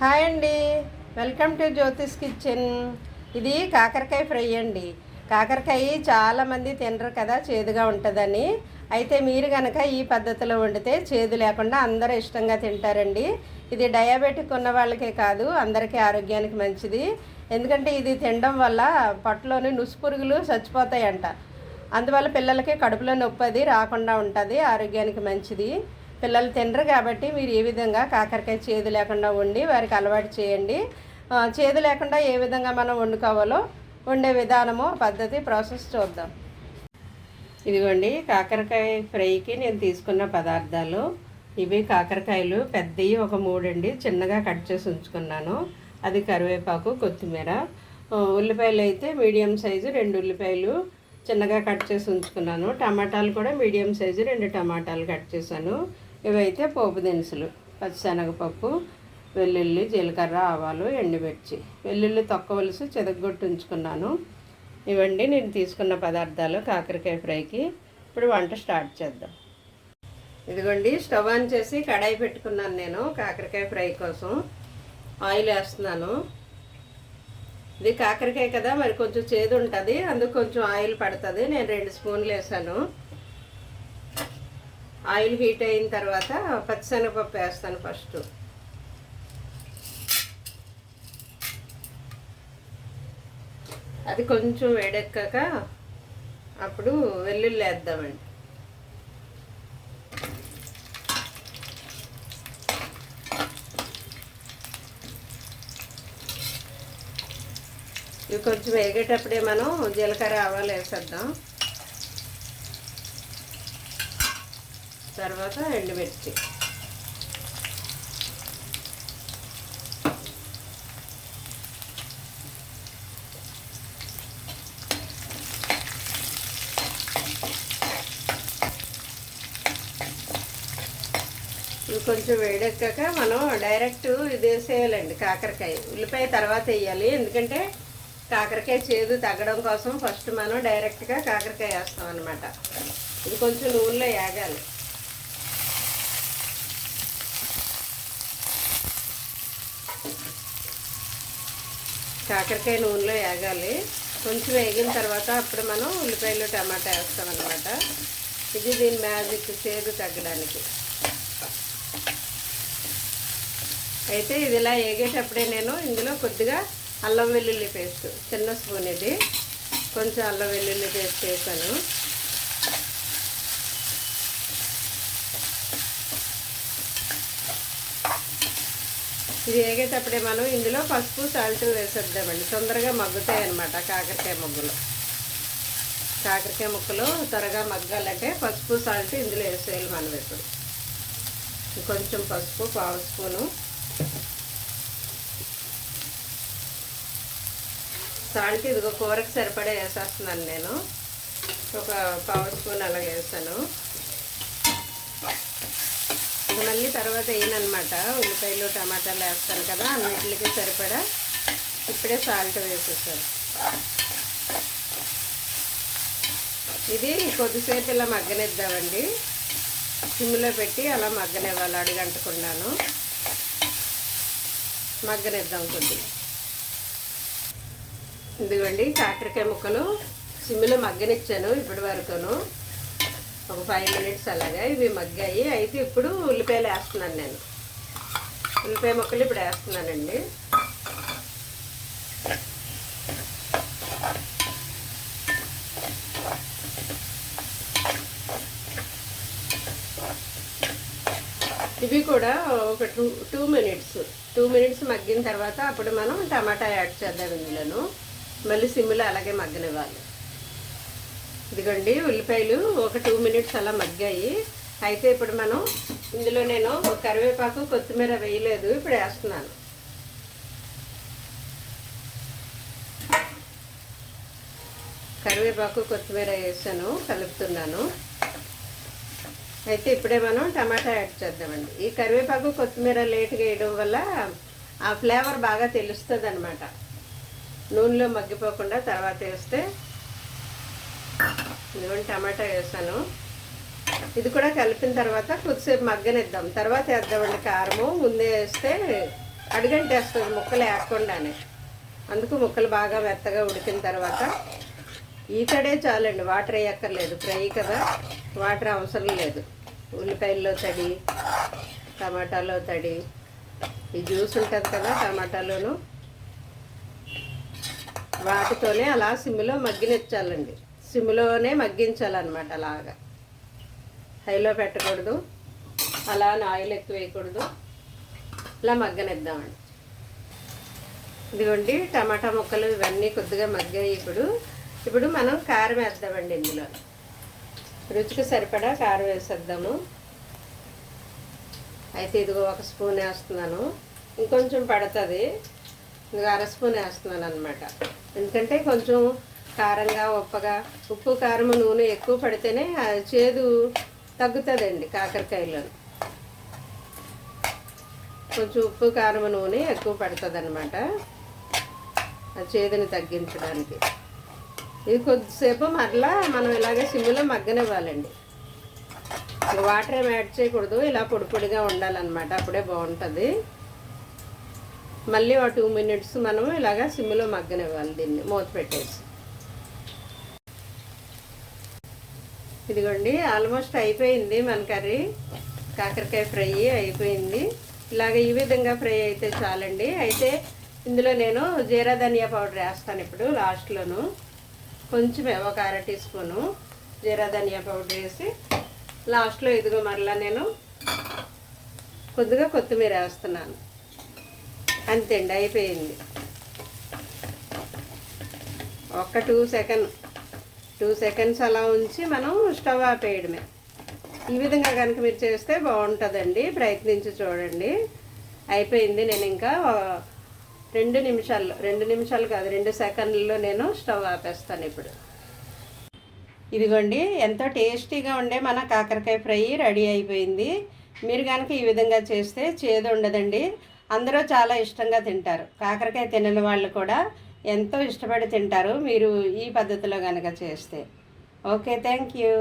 Hi అండి. Welcome to Jyotish kitchen. ఇది కాకరకాయ ఫ్రై అండి. కాకరకాయ చాలామంది తినరు కదా చేదుగా ఉంటుందని. అయితే మీరు కనుక ఈ పద్ధతిలో వండితే చేదు లేకుండా అందరూ ఇష్టంగా తింటారండి. ఇది డయాబెటిక్ ఉన్న వాళ్ళకే కాదు అందరికీ ఆరోగ్యానికి మంచిది. ఎందుకంటే ఇది తినడం వల్ల పొట్టలోని నుసుపురుగులు చచ్చిపోతాయంట. అందువల్ల పిల్లలకి కడుపులో నొప్పి అది రాకుండా ఉంటుంది ఆరోగ్యానికి మంచిది. పిల్లలు తినరు కాబట్టి మీరు ఏ విధంగా కాకరకాయ చేదు లేకుండా వండి వారికి అలవాటు చేయండి. చేదు లేకుండా ఏ విధంగా మనం వండుకోవాలో వండే విధానము పద్ధతి ప్రాసెస్ చూద్దాం. ఇదిగోండి కాకరకాయ ఫ్రైకి నేను తీసుకున్న పదార్థాలు. ఇవి కాకరకాయలు పెద్దవి ఒక మూడండి చిన్నగా కట్ చేసి ఉంచుకున్నాను. అది కరివేపాకు కొత్తిమీర. ఉల్లిపాయలు అయితే మీడియం సైజు రెండు ఉల్లిపాయలు చిన్నగా కట్ చేసి ఉంచుకున్నాను. టమాటాలు కూడా మీడియం సైజు రెండు టమాటాలు కట్ చేశాను. ఇవైతే పోపు దినుసులు పచ్చిశనగపప్పు వెల్లుల్లి జీలకర్ర ఆవాలు ఎండుమిర్చి. వెల్లుల్లి తొక్కవలసి చెదగొట్టు ఉంచుకున్నాను. ఇవండి నేను తీసుకున్న పదార్థాలు కాకరకాయ ఫ్రైకి. ఇప్పుడు వంట స్టార్ట్ చేద్దాం. ఇదిగోండి స్టవ్ ఆన్ చేసి కడాయి పెట్టుకున్నాను నేను కాకరకాయ ఫ్రై కోసం. ఆయిల్ వేస్తున్నాను. ఇది కాకరకాయ కదా మరి కొంచెం చేదు ఉంటుంది అందుకు కొంచెం ఆయిల్ పడుతుంది. నేను రెండు స్పూన్లు వేసాను. ఆయిల్ హీట్ అయిన తర్వాత పచ్చిశనగపప్పు వేస్తాను ఫస్ట్. అది కొంచెం వేడెక్కాక అప్పుడు వెల్లుల్లి వేద్దామండి. ఇవి కొంచెం వేగేటప్పుడే మనం జీలకర్ర ఆవాలు వేసేద్దాం. తర్వాత ఎండుమిర్చి. కొంచెం వేడెక్కాక మనం డైరెక్ట్ ఇది వేసేయాలండి కాకరకాయ. ఉల్లిపాయ తర్వాత వేయాలి. ఎందుకంటే కాకరకాయ చేదు తగ్గడం కోసం ఫస్ట్ మనం డైరెక్ట్గా కాకరకాయ వేస్తాం అనమాట ఇది కొంచెం నూనెలో వేగాలి కాకరకాయ నూనెలో వేగాలి. కొంచెం వేగిన తర్వాత అప్పుడు మనం ఉల్లిపాయలు టమాటా వేస్తాం అనమాట ఇది దీని మ్యాజిక్ చేదు తగ్గడానికి. అయితే ఇది ఇలా వేగేటప్పుడే నేను ఇందులో కొద్దిగా అల్లం వెల్లుల్లి పేస్ట్ చిన్న స్పూన్ ఇది. కొంచెం అల్లం వెల్లుల్లి పేస్ట్ వేసాను. ఇది వేగేటప్పుడే మనం ఇందులో పసుపు సాల్ట్ వేసేద్దామండి. తొందరగా మగ్గుతాయి అన్నమాట కాకరకాయ ముగ్గులు కాకరకాయ ముక్కలు త్వరగా మగ్గాలంటే పసుపు సాల్ట్ ఇందులో వేసేయాలి మనం ఇప్పుడు. కొంచెం పసుపు పావు స్పూను. సాల్ట్ ఇదిగో కూరకు సరిపడా వేసేస్తున్నాను నేను. ఒక పావు స్పూన్ అలా వేసాను. ఇది మళ్ళీ తర్వాత వేయనమాట ఉల్లిపాయలు టమాటాలు వేస్తాను కదా అన్నింటికి సరిపడా ఇప్పుడే సాల్ట్ వేసేసాను. ఇది కొద్దిసేపు ఇలా మగ్గనిద్దామండి. సిమ్లో పెట్టి అలా మగ్గనివ్వాలి అడుగంటకుండాను. మగ్గనిద్దాం కొద్దిగా. ఇదిగోండి కాకరకాయ ముక్కలు సిమ్లో మగ్గనిచ్చాను ఇప్పటి వరకును. ఒక ఫైవ్ మినిట్స్ అలాగా ఇవి మగ్గాయి. అయితే ఇప్పుడు ఉల్లిపాయలు వేస్తున్నాను నేను. ఉల్లిపాయ ముక్కలు ఇప్పుడు వేస్తున్నానండి. ఇవి కూడా ఒక two two minutes two minutes మగ్గిన తర్వాత అప్పుడు మనం టమాటా యాడ్ చేద్దాం ఇందులోను. మళ్ళీ సిమ్లో అలాగే మగ్గనివ్వాలి. ఇదిగోండి ఉల్లిపాయలు ఒక టూ మినిట్స్ అలా మగ్గాయి. అయితే ఇప్పుడు మనం ఇందులో నేను కరివేపాకు కొత్తిమీర వేయలేదు ఇప్పుడు వేస్తున్నాను. కరివేపాకు కొత్తిమీర వేసాను కలుపుతున్నాను. అయితే ఇప్పుడే మనం టమాటా యాడ్ చేద్దామండి. ఈ కరివేపాకు కొత్తిమీర లేట్గా వేయడం వల్ల ఆ ఫ్లేవర్ బాగా తెలుస్తుంది అనమాట నూనెలో మగ్గిపోకుండా తర్వాత వేస్తే ఇదిగోండి టమాటా వేసాను. ఇది కూడా కలిపిన తర్వాత కొద్దిసేపు మగ్గనిద్దాం. తర్వాత వేద్దామండి కారము. ముందే వేస్తే అడుగంటేస్తుంది ముక్కలు వేయకుండానే. అందుకు ముక్కలు బాగా మెత్తగా ఉడికిన తర్వాత ఈతడే చాలండి వాటర్ వేయక్కర్లేదు. ఫ్రై కదా వాటర్ అవసరం లేదు. ఉల్లిపాయల్లో తడి టమాటాలో తడి ఈ జ్యూస్ ఉంటుంది కదా టమాటాలోను. వాటితోనే అలా సిమ్లో మగ్గినెచ్చాలండి. సిమ్లోనే మగ్గించాలన్నమాట అలాగా. హైలో పెట్టకూడదు. అలా ఆయిల్ ఎక్కువ వేయకూడదు. ఇలా మగ్గనిద్దామండి. ఇదిగోండి టమాటా ముక్కలు ఇవన్నీ కొద్దిగా మగ్గాయి ఇప్పుడు. ఇప్పుడు మనం కారం వేద్దామండి ఇందులో. రుచికి సరిపడా కారం వేసేద్దాము. అయితే ఇదిగో ఒక స్పూన్ వేస్తున్నాను. ఇంకొంచెం పడుతుంది. ఇంకా అర స్పూన్ వేస్తున్నాను అనమాట ఎందుకంటే కొంచెం కారంగా ఉప్పగా ఉప్పు కారం నూనె ఎక్కువ పడితేనే చేదు తగ్గుతుందండి కాకరకాయలో కొంచెం ఉప్పు కారం నూనె ఎక్కువ పడుతుంది అనమాట ఆ చేదుని తగ్గించడానికి. ఇది కొద్దిసేపు మరలా మనం ఇలాగే సిమ్లో మగ్గనివ్వాలండి. వాటర్ ఏమి యాడ్ చేయకూడదు ఇలా పొడి పొడిగా ఉండాలన్నమాట అప్పుడే బాగుంటుంది. మళ్ళీ ఒక టూ మినిట్స్ మనం ఇలాగా సిమ్లో మగ్గనివ్వాలి దీన్ని మూత పెట్టేసి. ఇదిగోండి ఆల్మోస్ట్ అయిపోయింది మన కర్రీ. కాకరకాయ ఫ్రై అయిపోయింది. ఇలాగ ఈ విధంగా ఫ్రై అయితే చాలండి. అయితే ఇందులో నేను జీరా ధనియా పౌడర్ వేస్తాను ఇప్పుడు లాస్ట్లోను. కొంచెమే ఒక అర టీ స్పూను జీరా ధనియా పౌడర్ వేసి లాస్ట్లో ఇదిగో మరలా నేను కొద్దిగా కొత్తిమీర వేస్తున్నాను. అంతే అండి అయిపోయింది. ఒక టూ సెకండ్ టూ సెకండ్స్ అలా ఉంచి మనం స్టవ్ ఆపేయడమే. ఈ విధంగా కనుక మీరు చేస్తే బాగుంటుందండి. ప్రయత్నించి చూడండి. అయిపోయింది. నేను ఇంకా రెండు నిమిషాల్లో రెండు నిమిషాలు కాదు రెండు సెకండ్లలో నేను స్టవ్ ఆపేస్తాను ఇప్పుడు. ఇదిగోండి. ఎంతో టేస్టీగా ఉండే మన కాకరకాయ ఫ్రై రెడీ అయిపోయింది. మీరు కనుక ఈ విధంగా చేస్తే చేదు ఉండదండి. అందరూ చాలా ఇష్టంగా తింటారు. కాకరకాయ తినని వాళ్ళు కూడా ఎంతో ఇష్టపడి తింటారు మీరు ఈ పద్ధతిలో కనుక చేస్తే. Okay thank you.